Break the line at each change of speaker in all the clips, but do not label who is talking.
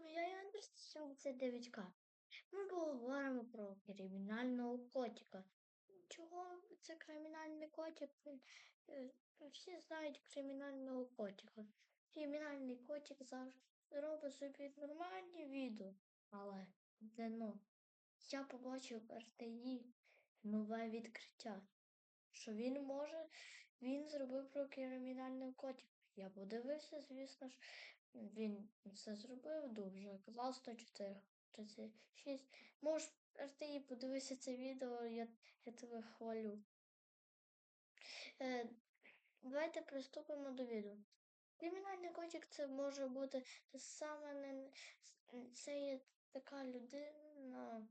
Ну, Я Андерс 79К. Ми поговоримо про кримінального котика. Чого це кримінальний котик? Всі знають кримінального котика. Кримінальний котик завжди робить собі нормальні відео, але ну. Я побачив в нове відкриття, що він може, він зробив про кримінальний котик. Я подивився, звісно ж, він це зробив дуже класно, 4, 36. Можеш в РТІ подивитися це відео, я, я тебе хвалю. Е, давайте приступимо до відео. Кримінальний котик це може бути саме не це є така людина,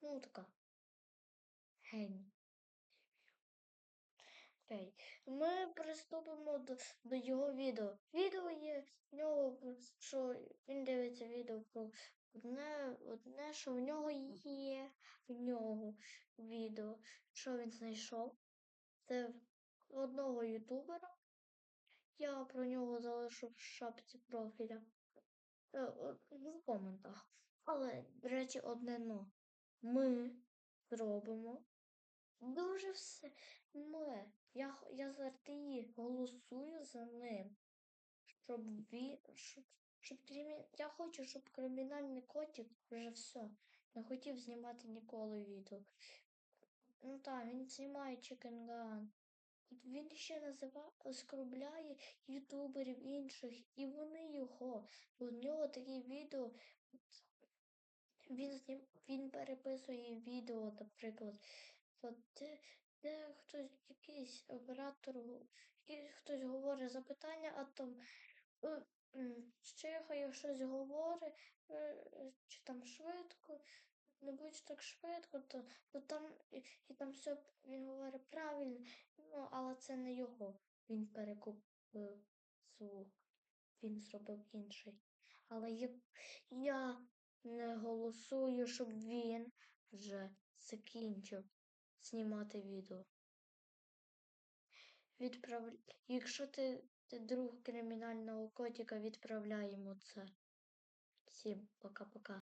ну така геній. Окей. Ми приступимо до, до його відео. Відео є в нього, що він дивиться відео про одне, одне, що в нього є в нього відео, що він знайшов. Це одного ютубера. Я про нього залишу в шапці профіля е, в коментах. Але, до речі, одне но. Ми зробимо дуже все. Ми. Я, я за РТІ голосую за ним. Щоб він. Щоб, щоб кримі... Я хочу, щоб кримінальний котик вже все. Не хотів знімати ніколи відео. Ну так, він знімає Chicken Gun. Він ще називає, оскорбляє ютуберів інших, і вони його. У нього такі відео. Він знім, він переписує відео, наприклад, от де, хтось, якийсь оператор, хтось говорить запитання, а там е, чихає щось говорить, е, е, чи там швидко, не будь так швидко, то, то там і, і там все він говорить правильно, ну, але це не його. Він перекупив звук, він зробив інший. Але я, я не голосую, щоб він вже закінчив знімати відео. Відправ... Якщо ти, ти друг кримінального котика, відправляємо це. Всім пока-пока.